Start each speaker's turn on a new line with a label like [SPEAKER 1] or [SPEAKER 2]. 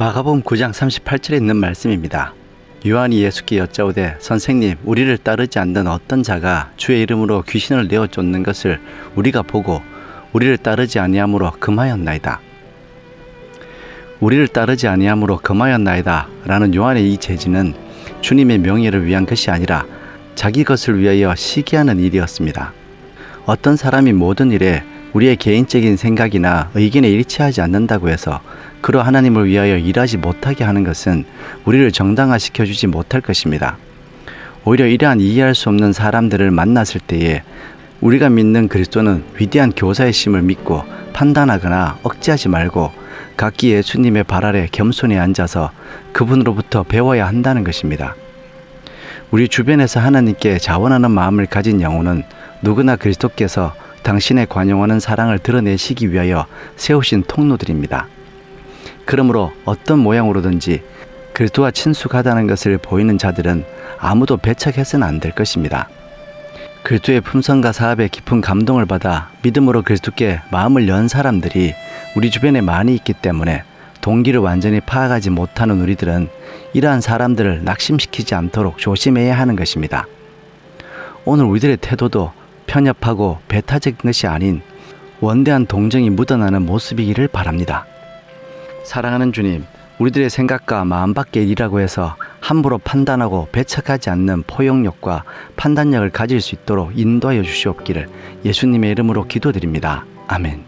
[SPEAKER 1] 마가복음 9장 38절에 있는 말씀입니다. 요한이 예수께 여짜오되 선생님 우리를 따르지 않는 어떤 자가 주의 이름으로 귀신을 내어 쫓는 것을 우리가 보고 우리를 따르지 아니하므로 금하였나이다. 우리를 따르지 아니하므로 금하였나이다 라는 요한의 이 제지는 주님의 명예를 위한 것이 아니라 자기 것을 위하여 시기하는 일이었습니다. 어떤 사람이 모든 일에 우리의 개인적인 생각이나 의견에 일치하지 않는다고 해서 그로 하나님을 위하여 일하지 못하게 하는 것은 우리를 정당화시켜 주지 못할 것입니다. 오히려 이러한 이해할 수 없는 사람들을 만났을 때에 우리가 믿는 그리스도는 위대한 교사의 심을 믿고 판단하거나 억지하지 말고 각기 예수님의 발 아래 겸손히 앉아서 그분으로부터 배워야 한다는 것입니다. 우리 주변에서 하나님께 자원하는 마음을 가진 영혼은 누구나 그리스도께서 당신의 관용하는 사랑을 드러내시기 위하여 세우신 통로들입니다. 그러므로 어떤 모양으로든지 그리스도와 친숙하다는 것을 보이는 자들은 아무도 배척해서는 안 될 것입니다. 그리스도의 품성과 사업에 깊은 감동을 받아 믿음으로 그리스도께 마음을 연 사람들이 우리 주변에 많이 있기 때문에 동기를 완전히 파악하지 못하는 우리들은 이러한 사람들을 낙심시키지 않도록 조심해야 하는 것입니다. 오늘 우리들의 태도도 편협하고 배타적인 것이 아닌 원대한 동정이 묻어나는 모습이기를 바랍니다. 사랑하는 주님, 우리들의 생각과 마음 밖의 일이라고 해서 함부로 판단하고 배척하지 않는 포용력과 판단력을 가질 수 있도록 인도하여 주시옵기를 예수님의 이름으로 기도드립니다. 아멘.